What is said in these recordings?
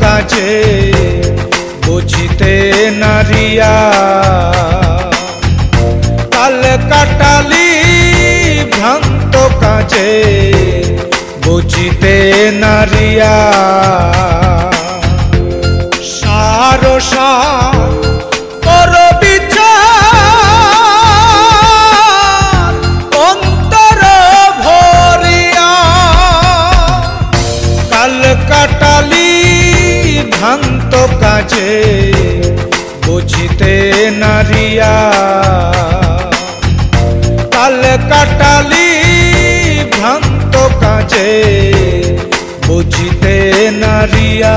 কাজে বুঝিতে নারিয়া। কাল কাটালি ভ্রান্ত কাজে বুঝিতে নারিয়া। সার কাজে বুঝিতে নারিয়া। কাল কাটালি ভ্রান্ত কাজে বুঝিতে নারিয়া।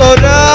তোরা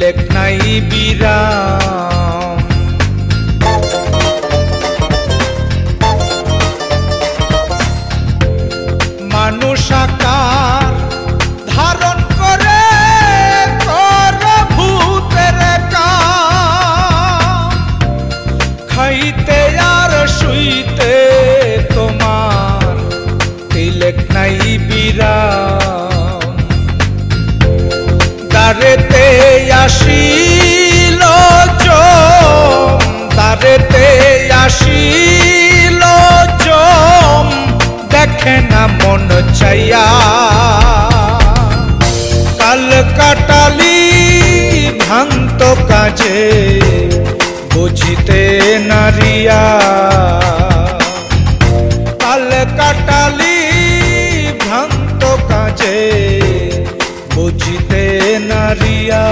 তিলেক নাই মন চাইয়া। কাল কাটালি ভ্রান্ত কাজে বুঝিতে নারিয়া। কাল কাটালি ভ্রান্ত কাজে বুঝিতে নারিয়া।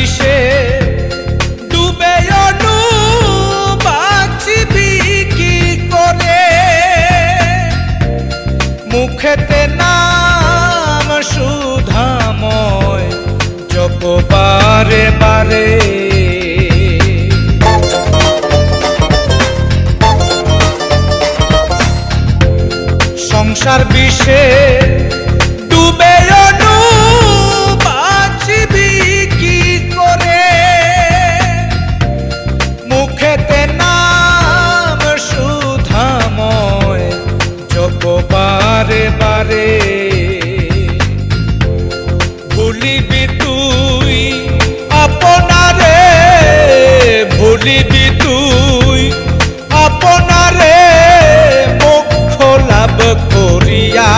বিষে ডুবে অনু বাঁচবি কি করে? মুখেতে নাম সুধাময় জপ বারে। বারে সংসার বিষে ডুবে অনু পারে। ভুলিবি তুই আপনারে, ভুলিবি তুই আপনারে মুখ লাভ করিয়া।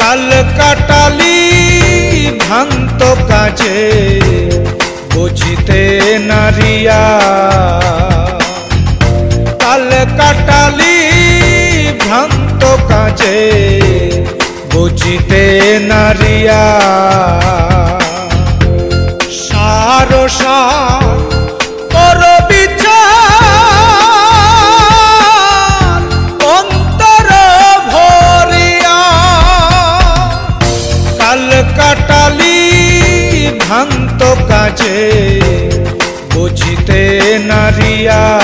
কাল কাটালি ভান্ত কাজে, বুঝিতে নারিয়া। কাল কাটালি কাজে বুঝিতে নারিয়া। সারসা কাটালি ভান্ত কাজে বুঝিতে নারিয়া।